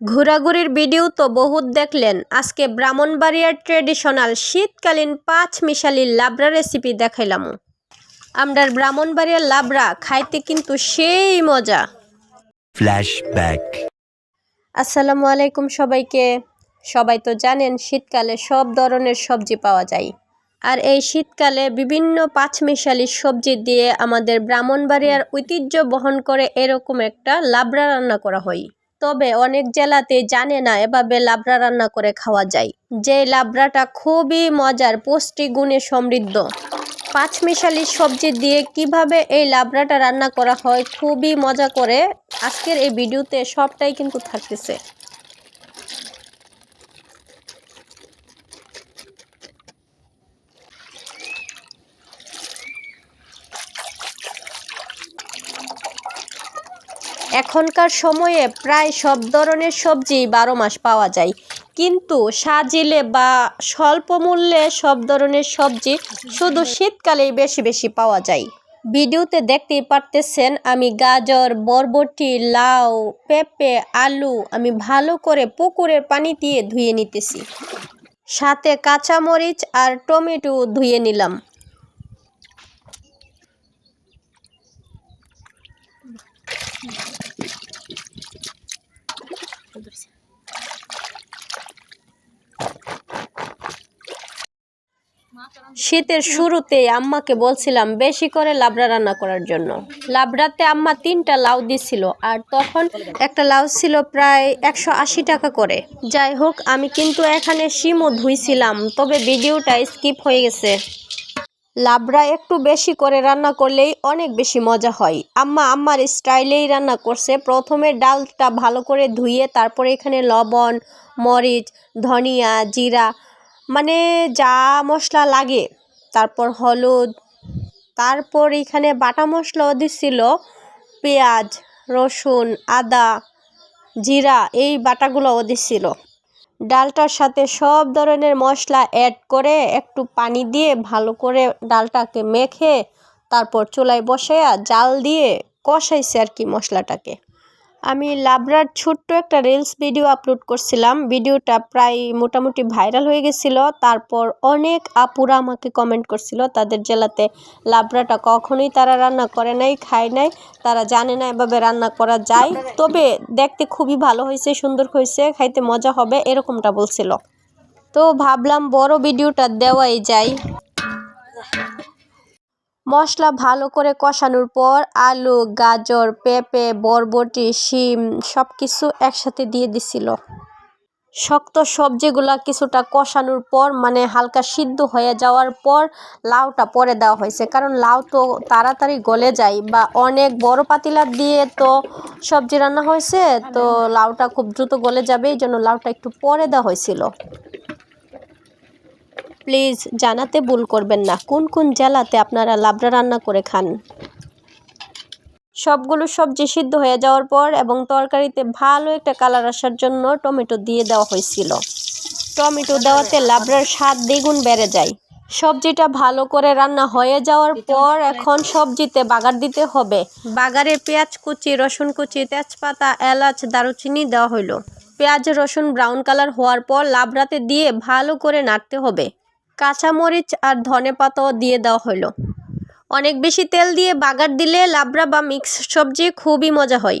ঘোরাঘুরির ভিডিও তো বহুত দেখলেন। আজকে ব্রাহ্মণবাড়িয়ার ট্রেডিশনাল শীতকালীন পাঁচ মিশালি লাবড়া রেসিপি দেখাইলাম। আমরার ব্রাহ্মণবাড়িয়ার লাবড়া খাইতে কিন্তু সেই মজা। Flashback. আসসালামু আলাইকুম সবাইকে। সবাই তো জানেন শীতকালে সব ধরনের সবজি পাওয়া যায়। আর এই শীতকালে বিভিন্ন পাঁচমিশালি সবজি দিয়ে আমাদের ব্রাহ্মণবাড়িয়ার ঐতিহ্য বহন করে এরকম একটা লাবড়া রান্না করা হয়। তবে অনেক জেলাতে জানে না এভাবে লাবড়া রান্না করে খাওয়া যায়। যে লাবড়াটা খুবই মজার, পুষ্টি গুণে সমৃদ্ধ। পাঁচমিশালি সবজি দিয়ে কীভাবে এই লাবড়াটা রান্না করা হয় খুবই মজা করে আজকের এই ভিডিওতে সবটাই কিন্তু থাকতেছে। এখনকার সময়ে প্রায় সব ধরনের সবজি বারো মাস পাওয়া যায়। কিন্তু সাজিলে বা স্বল্প মূল্যে সব ধরনের সবজি শুধু শীতকালেই বেশি বেশি পাওয়া যায়। ভিডিওতে দেখতেই পারতেছেন, আমি গাজর, বরবটি, লাউ, পেঁপে, আলু আমি ভালো করে পুকুরের পানি দিয়ে ধুয়ে নিতেছি। সাথে কাঁচামরিচ আর টমেটো ধুয়ে নিলাম। শীতের শুরুতেই আম্মাকে বলছিলাম, বেশি করে লাবড়া রান্না করার জন্য। লাবড়াতে আম্মা তিনটা লাউ দিছিল, আর তখন একটা লাউ ছিল প্রায় একশো আশি টাকা করে। যাই হোক, আমি কিন্তু এখানে শিমও ধুইছিলাম, তবে ভিডিওটা স্কিপ হয়ে গেছে। লাবড়া একটু বেশি করে রান্না করলেই অনেক বেশি মজা হয়। আম্মা আম্মার স্টাইলেই রান্না করছে। প্রথমে ডালটা ভালো করে ধুয়ে তারপরে এখানে লবণ, মরিচ, ধনিয়া, জিরা মানে যা মশলা লাগে, তারপর হলুদ, তারপর এখানে বাটা মশলাও দিছিল, পেঁয়াজ, রসুন, আদা, জিরা, এই বাটাগুলোও দিছিল। ডালটার সাথে সব ধরনের মশলা অ্যাড করে একটু পানি দিয়ে ভালো করে ডালটাকে মেখে তারপর চুলায় বসে জাল দিয়ে কষাইছে আর কি মশলাটাকে। আমি লাবড়ার ছোট্ট একটা রিলস ভিডিও আপলোড করছিলাম। ভিডিওটা প্রায় মোটামুটি ভাইরাল হয়ে গেছিল। তারপর অনেক আপুরা আমাকে কমেন্ট করছিল, তাদের জেলাতে লাবড়াটা কখনোই তারা রান্না করে নাই, খায় নাই, তারা জানে না এভাবে রান্না করা যায়। তবে দেখতে খুবই ভালো হয়েছে, সুন্দর হয়েছে, খাইতে মজা হবে, এরকমটা বলছিল। তো ভাবলাম বড় ভিডিওটা দেওয়াই যায়। মশলা ভালো করে কষানোর পর আলু, গাজর, পেঁপে, বরবটি, শিম সব কিছু একসাথে দিয়ে দিছিল। শক্ত সবজিগুলা কিছুটা কষানোর পর মানে হালকা সিদ্ধ হয়ে যাওয়ার পর লাউটা পরে দেওয়া হয়েছে। কারণ লাউ তো তাড়াতাড়ি গলে যায় বা অনেক বড় পাতিলা দিয়ে তো সবজি রান্না হয়েছে, তো লাউটা খুব দ্রুত গলে যাবে এই জন্য লাউটা একটু পরে দেওয়া হয়েছিল। প্লিজ জানাতে ভুল করবেন না। কোন কোন জেলাতে আপনারা লাবড়া রান্না করে খান? সবগুলো সবজি সিদ্ধ হয়ে যাওয়ার পর এবং তরকারিতে ভালো একটা কালার আসার জন্য টমেটো দিয়ে দেওয়া হয়েছিল। টমেটো দেওয়াতে লাবড়ার স্বাদ দ্বিগুণ বেড়ে যায়। সবজিটা ভালো করে রান্না হয়ে যাওয়ার পর এখন সবজিতে বাগার দিতে হবে। বাগারে পেঁয়াজ কুচি, রসুন কুচি, তেজপাতা, এলাচ, দারুচিনি দেওয়া হইল। পেঁয়াজ, রসুন ব্রাউন কালার হওয়ার পর লাবড়াতে দিয়ে ভালো করে নাড়তে হবে। কাঁচামরিচ আর ধনে পাতাও দিয়ে দেওয়া হলো। অনেক বেশি তেল দিয়ে বাগার দিলে লাবড়া বা মিক্সড সবজি খুবই মজা হয়।